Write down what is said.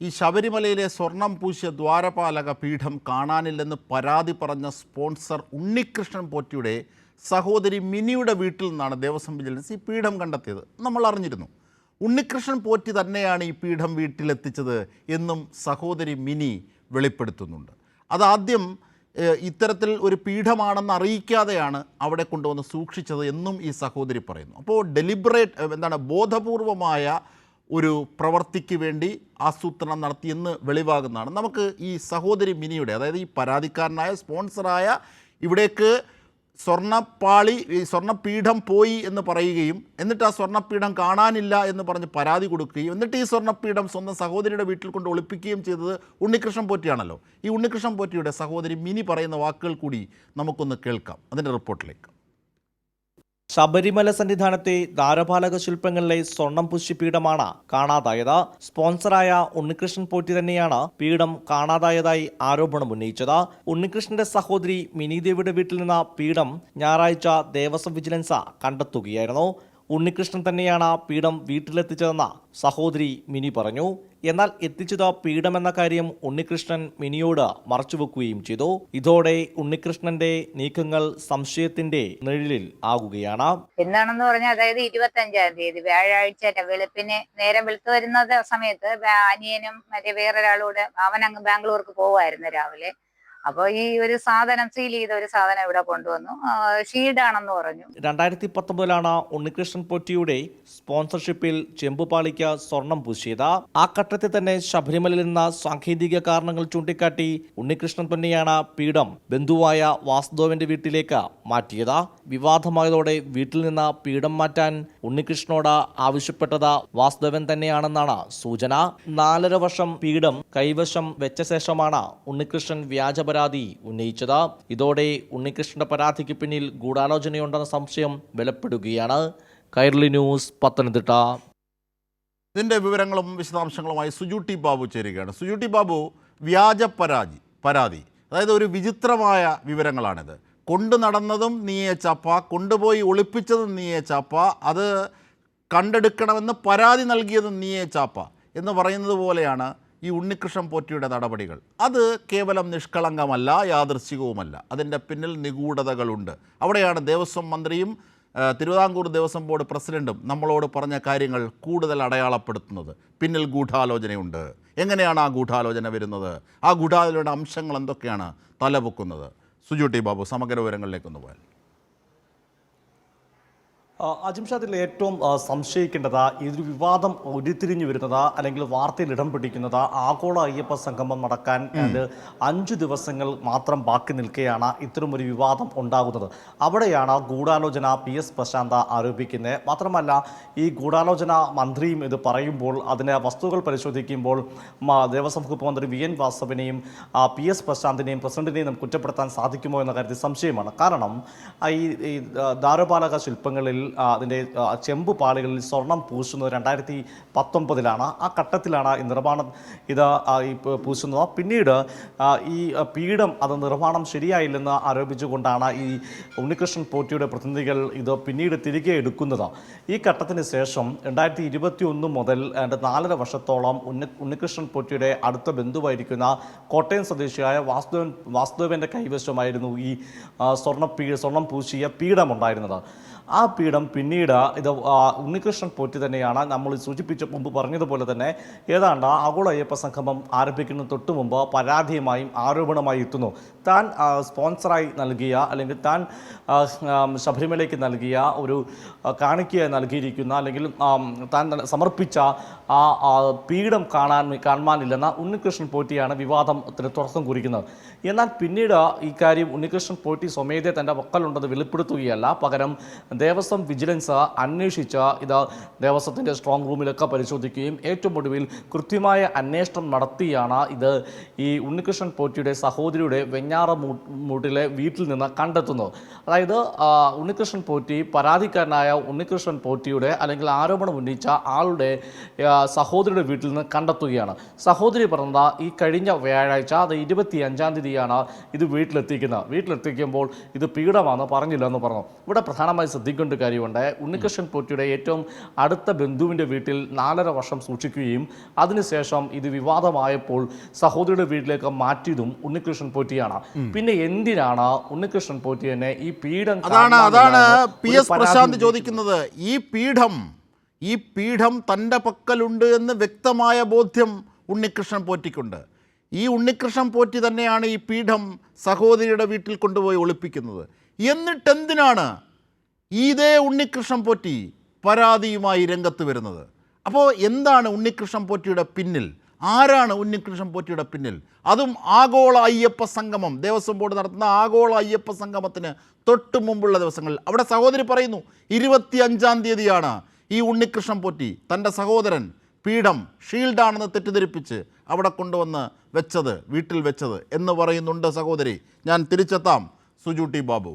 ഈ ശബരിമലയിലെ സ്വർണം പൂശിയ ദ്വാരപാലക പീഠം കാണാനില്ലെന്ന് പരാതി പറഞ്ഞ സ്പോൺസർ ഉണ്ണികൃഷ്ണൻ പോറ്റിയുടെ സഹോദരി മിനിയുടെ വീട്ടിൽ നിന്നാണ് ദേവസ്വം വിജിലൻസ് ഈ പീഠം കണ്ടെത്തിയത്. നമ്മൾ അറിഞ്ഞിരുന്നു. ഉണ്ണികൃഷ്ണൻ പോറ്റി തന്നെയാണ് ഈ പീഠം വീട്ടിലെത്തിച്ചത് എന്നും സഹോദരി മിനി വെളിപ്പെടുത്തുന്നുണ്ട്. അതാദ്യം ഇത്തരത്തിൽ ഒരു പീഠമാണെന്ന് അറിയിക്കാതെയാണ് അവിടെ കൊണ്ടുവന്ന് സൂക്ഷിച്ചത് എന്നും ഈ സഹോദരി പറയുന്നു. അപ്പോൾ ഡെലിബറേറ്റ് എന്താണ് ബോധപൂർവമായ ഒരു പ്രവർത്തിക്ക് വേണ്ടി ആസൂത്രണം നടത്തിയെന്ന് വെളിവാകുന്നതാണ്. നമുക്ക് ഈ സഹോദരി മിനിയുടെ അതായത് ഈ പരാതിക്കാരനായ സ്പോൺസറായ ഇവിടേക്ക് സ്വർണപ്പാളി സ്വർണപീഠം പോയി എന്ന് പറയുകയും എന്നിട്ട് ആ സ്വർണപീഠം കാണാനില്ല എന്ന് പറഞ്ഞ് പരാതി കൊടുക്കുകയും എന്നിട്ട് ഈ സ്വർണപീഠം സ്വന്തം സഹോദരിയുടെ വീട്ടിൽ കൊണ്ട് ഒളിപ്പിക്കുകയും ചെയ്തത് ഉണ്ണികൃഷ്ണൻ പോറ്റിയാണല്ലോ. ഈ ഉണ്ണികൃഷ്ണൻ പോറ്റിയുടെ സഹോദരി മിനി പറയുന്ന വാക്കുകൾ കൂടി നമുക്കൊന്ന് കേൾക്കാം. അതിന്റെ റിപ്പോർട്ടിലേക്ക്. ശബരിമല സന്നിധാനത്തെ ധാരപാലക ശില്പങ്ങളിലെ സ്വർണം പുശി പീഠമാണ് കാണാതായത്. സ്പോൺസറായ ഉണ്ണികൃഷ്ണൻ പോറ്റി തന്നെയാണ് പീഠം കാണാതായതായി ആരോപണം ഉന്നയിച്ചത്. ഉണ്ണികൃഷ്ണന്റെ സഹോദരി മിനി ദേവിയുടെ വീട്ടിൽ നിന്ന് പീഠം ഞായറാഴ്ച ദേവസ്വം വിജിലൻസ് കണ്ടെത്തുകയായിരുന്നു. ഉണ്ണികൃഷ്ണൻ തന്നെയാണ് പീഠം വീട്ടിലെത്തിച്ചതെന്ന് സഹോദരി മിനി പറഞ്ഞു. എന്നാൽ എത്തിച്ചത് പീഠമെന്ന കാര്യം ഉണ്ണികൃഷ്ണൻ മിനിയോട് മറച്ചുവെക്കുകയും ചെയ്തു. ഇതോടെ ഉണ്ണികൃഷ്ണന്റെ നീക്കങ്ങൾ സംശയത്തിന്റെ നിഴലിൽ ആകുകയാണ്. എന്താണെന്ന് പറഞ്ഞാൽ അതായത് ഇരുപത്തഞ്ചാം തീയതി വ്യാഴാഴ്ച വെളുപ്പിന് നേരം വെളുത്തു വരുന്ന സമയത്ത് അനിയനും മറ്റേ വേറൊരാളോട് അവൻ അങ്ങ് ബാംഗ്ലൂർക്ക് പോവായിരുന്നു രാവിലെ. അപ്പൊ ഈ ഒരു സാധനം സീൽ ചെയ്ത ഒരു സാധനം ഇവിടെ കൊണ്ടുവന്നു. ഷീൽഡാണെന്ന് പറഞ്ഞു. രണ്ടായിരത്തി പത്തൊമ്പതിലാണ് ഉണ്ണികൃഷ്ണൻ പൊറ്റിയുടെ സ്പോൺസർഷിപ്പിൽ ചെമ്പുപാളിക്ക് സ്വർണം പൂശിയത്. ആ ഘട്ടത്തിൽ തന്നെ ശബരിമലയിൽ നിന്ന സാങ്കേതിക കാരണങ്ങൾ ചൂണ്ടിക്കാട്ടി ഉണ്ണികൃഷ്ണൻ തന്നെയാണ് പീഠം ബന്ധുവായ വാസുദേവന്റെ വീട്ടിലേക്ക് മാറ്റിയത്. വിവാദമായതോടെ വീട്ടിൽ നിന്ന് പീഠം മാറ്റാൻ ഉണ്ണികൃഷ്ണനോട് ആവശ്യപ്പെട്ടത് വാസുദേവൻ തന്നെയാണെന്നാണ് സൂചന. നാലര വർഷം പീഠം കൈവശം വെച്ച ശേഷമാണ് ഉണ്ണികൃഷ്ണൻ വ്യാജ പരാതി ഉന്നയിച്ചത്. ഇതോടെ ഉണ്ണികൃഷ്ണന്റെ പരാതിക്ക് പിന്നിൽ ഗൂഢാലോചനയുണ്ടെന്ന സംശയം വെളിപ്പെടുകയാണ്. കൈർലി ന്യൂസ് പത്തനംതിട്ട. ഇതിന്റെ വിവരങ്ങളും വിശദാംശങ്ങളുമായി സുജുട്ടി ബാബു ചേരുകയാണ്. സുജുട്ടി ബാബു വ്യാജ പരാതി പരാതി അതായത് ഒരു വിചിത്രമായ വിവരങ്ങളാണിത്. കൊണ്ടു നടന്നതും നീയെ ചപ്പ കൊണ്ടുപോയി ഒളിപ്പിച്ചതും നീയെ ചപ്പ അത് കണ്ടെടുക്കണമെന്ന് പരാതി നൽകിയതും നീയെ ചാപ്പ എന്ന് പറയുന്നത് പോലെയാണ് ഈ ഉണ്ണികൃഷ്ണൻ പോറ്റിയുടെ നടപടികൾ. അത് കേവലം നിഷ്കളങ്കമല്ല യാദൃശ്ചികവുമല്ല. അതിന്റെ പിന്നിൽ നിഗൂഢതകളുണ്ട്. അവിടെയാണ് ദേവസ്വം മന്ത്രിയും തിരുവിതാംകൂർ ദേവസ്വം ബോർഡ് പ്രസിഡന്റും നമ്മളോട് പറഞ്ഞ കാര്യങ്ങൾ കൂടുതൽ അടയാളപ്പെടുത്തുന്നത്. പിന്നിൽ ഗൂഢാലോചനയുണ്ട്. എങ്ങനെയാണ് ആ ഗൂഢാലോചന വരുന്നത്? ആ ഗൂഢാലോചനയുടെ അംശങ്ങൾ എന്തൊക്കെയാണ് തലപൊക്കുന്നത്? സുജു ടി ബാബു സമഗ്ര വിവരങ്ങളിലേക്കൊന്ന് പോയാൽ. അജിംഷാദിൽ ഏറ്റവും സംശയിക്കേണ്ടത് ഇതൊരു വിവാദം ഉരുത്തിരിഞ്ഞു വരുന്നത് അല്ലെങ്കിൽ വാർത്തയിൽ ഇടം പിടിക്കുന്നത് ആഗോള അയ്യപ്പ സംഗമം നടക്കാൻ അത് അഞ്ചു ദിവസങ്ങൾ മാത്രം ബാക്കി നിൽക്കെയാണ് ഇത്തരം ഒരു വിവാദം ഉണ്ടാകുന്നത്. അവിടെയാണ് ഗൂഢാലോചന പി എസ് പ്രശാന്ത ആരോപിക്കുന്നത് മാത്രമല്ല ഈ ഗൂഢാലോചന മന്ത്രിയും ഇത് പറയുമ്പോൾ അതിന് വസ്തുക്കൾ പരിശോധിക്കുമ്പോൾ ദേവസ്വം വകുപ്പ് മന്ത്രി വി എൻ വാസവനെയും പി എസ് പ്രശാന്തിനെയും പ്രസിഡന്റിനെയും നമുക്ക് കുറ്റപ്പെടുത്താൻ സാധിക്കുമോ എന്ന കാര്യത്തിൽ സംശയമാണ്. കാരണം ഈ ധാരപാലക ശില്പങ്ങളിൽ അതിന്റെ ചെമ്പ് പാളികളിൽ സ്വർണം പൂശുന്നത് രണ്ടായിരത്തി പത്തൊമ്പതിലാണ്. ആ ഘട്ടത്തിലാണ് ഈ നിർമ്മാണം ഇത് ഈ പൂശുന്നത്. പിന്നീട് ഈ പീഠം അത് നിർമ്മാണം ശരിയായില്ലെന്ന് ആരോപിച്ചുകൊണ്ടാണ് ഈ ഉണ്ണികൃഷ്ണൻ പോറ്റിയുടെ പ്രതിനിധികൾ ഇത് പിന്നീട് തിരികെ എടുക്കുന്നത്. ഈ ഘട്ടത്തിന് ശേഷം രണ്ടായിരത്തി ഇരുപത്തി ഒന്ന് മുതൽ നാലര വർഷത്തോളം ഉണ്ണി ഉണ്ണികൃഷ്ണൻ പോറ്റിയുടെ അടുത്ത ബന്ധുവായിരിക്കുന്ന കോട്ടയം സ്വദേശിയായ വാസുദേവൻ വാസുദേവന്റെ കൈവശമായിരുന്നു ഈ സ്വർണ പീ സ്വർണം പൂശിയ പീഠമുണ്ടായിരുന്നത്. ആ പീഠം പിന്നീട് ഇത് ഉണ്ണികൃഷ്ണൻ പോറ്റി തന്നെയാണ് നമ്മൾ സൂചിപ്പിച്ച മുമ്പ് പറഞ്ഞതുപോലെ തന്നെ ഏതാണ്ട് ആഗോള അയ്യപ്പ സംഗമം ആരംഭിക്കുന്ന തൊട്ട് മുമ്പ് പരാതിയുമായും ആരോപണമായി എത്തുന്നു. താൻ സ്പോൺസറായി നൽകിയ അല്ലെങ്കിൽ താൻ ശബരിമലയ്ക്ക് നൽകിയ ഒരു കാണിക്കുക നൽകിയിരിക്കുന്ന അല്ലെങ്കിൽ താൻ സമർപ്പിച്ച ആ പീഠം കാണാൻ കാണാനില്ലെന്ന ഉണ്ണികൃഷ്ണൻ പോറ്റിയാണ് വിവാദത്തിന് തുടക്കം കുറിക്കുന്നത്. എന്നാൽ പിന്നീട് ഈ കാര്യം ഉണ്ണികൃഷ്ണൻ പോറ്റി സ്വമേധയെ തന്റെ പക്കലുണ്ടെന്ന് വെളിപ്പെടുത്തുകയല്ല. പകരം ദേവസ്വം വിജിലൻസ് അന്വേഷിച്ച് ഇത് ദേവസ്വത്തിന്റെ സ്ട്രോങ് റൂമിലൊക്കെ പരിശോധിക്കുകയും ഏറ്റവും ഒടുവിൽ കൃത്യമായ അന്വേഷണം നടത്തിയാണ് ഇത് ഈ ഉണ്ണികൃഷ്ണൻ പോറ്റിയുടെ സഹോദരിയുടെ വെഞ്ഞാറ മൂട്ടിലെ വീട്ടിൽ നിന്ന് കണ്ടെത്തുന്നത്. അതായത് ഉണ്ണികൃഷ്ണൻ പോറ്റി പരാതിക്കാരനായ ഉണ്ണികൃഷ്ണൻ പോറ്റിയുടെ അല്ലെങ്കിൽ ആരോപണം ഉന്നയിച്ച ആളുടെ സഹോദരിയുടെ വീട്ടിൽ നിന്ന് കണ്ടെത്തുകയാണ്. സഹോദരി പറഞ്ഞ ഈ കഴിഞ്ഞ വ്യാഴാഴ്ച അത് ഇരുപത്തി അഞ്ചാം തീയതിയാണ് ഇത് വീട്ടിലെത്തിക്കുന്നത്. വീട്ടിലെത്തിക്കുമ്പോൾ ഇത് പീഡമാണ് പറഞ്ഞില്ല എന്ന് പറഞ്ഞു. ഇവിടെ പ്രധാനമായി ശ്രദ്ധിക്കേണ്ട ഒരു കാര്യമുണ്ട് ഉണ്ണികൃഷ്ണൻ പോറ്റിയുടെ ഏറ്റവും അടുത്ത ബന്ധുവിന്റെ വീട്ടിൽ നാലര വർഷം സൂക്ഷിക്കുകയും അതിനുശേഷം ഇത് വിവാദമായപ്പോൾ സഹോദരിയുടെ വീട്ടിലേക്ക് മാറ്റിയതും ഉണ്ണികൃഷ്ണൻ പോറ്റിയാണ്. പിന്നെ എന്തിനാണ് ഉണ്ണികൃഷ്ണൻ പോറ്റിയെ ഈ പീഡം അതാണ് അതാണ് പി എസ് പ്രശാന്ത് ചോദിക്കുന്നത്. ഈ പീഠം ഈ പീഠം തന്റെ പക്കലുണ്ട് എന്ന് വ്യക്തമായ ബോധ്യം ഉണ്ണികൃഷ്ണൻ പോറ്റിക്കുണ്ട്. ഈ ഉണ്ണികൃഷ്ണൻ പോറ്റി തന്നെയാണ് ഈ പീഠം സഹോദരിയുടെ വീട്ടിൽ കൊണ്ടുപോയി ഒളിപ്പിക്കുന്നത്. എന്നിട്ടെന്തിനാണ് ഇതേ ഉണ്ണികൃഷ്ണൻ പോറ്റി പരാതിയുമായി രംഗത്ത് വരുന്നത്. അപ്പോൾ എന്താണ് ഉണ്ണികൃഷ്ണൻ പോറ്റിയുടെ പിന്നിൽ? ആരാണ് ഉണ്ണികൃഷ്ണൻ പോറ്റിയുടെ പിന്നിൽ? അതും ആഗോള അയ്യപ്പ സംഗമം. ദേവസ്വം ബോർഡ് നടത്തുന്ന ആഗോള അയ്യപ്പ സംഗമത്തിന് തൊട്ട് മുമ്പുള്ള ദിവസങ്ങളിൽ അവിടെ സഹോദരി പറയുന്നു ഇരുപത്തി അഞ്ചാം തീയതിയാണ് ഈ ഉണ്ണികൃഷ്ണൻ പോറ്റി തന്റെ സഹോദരൻ പീഠം ഷീൽഡാണെന്ന് തെറ്റിദ്ധരിപ്പിച്ച് അവിടെ കൊണ്ടുവന്ന് വെച്ചത് വീട്ടിൽ വെച്ചത് എന്ന് പറയുന്നുണ്ട് സഹോദരി. ഞാൻ തിരിച്ചെത്താം. സുജൂട്ടി ബാബു.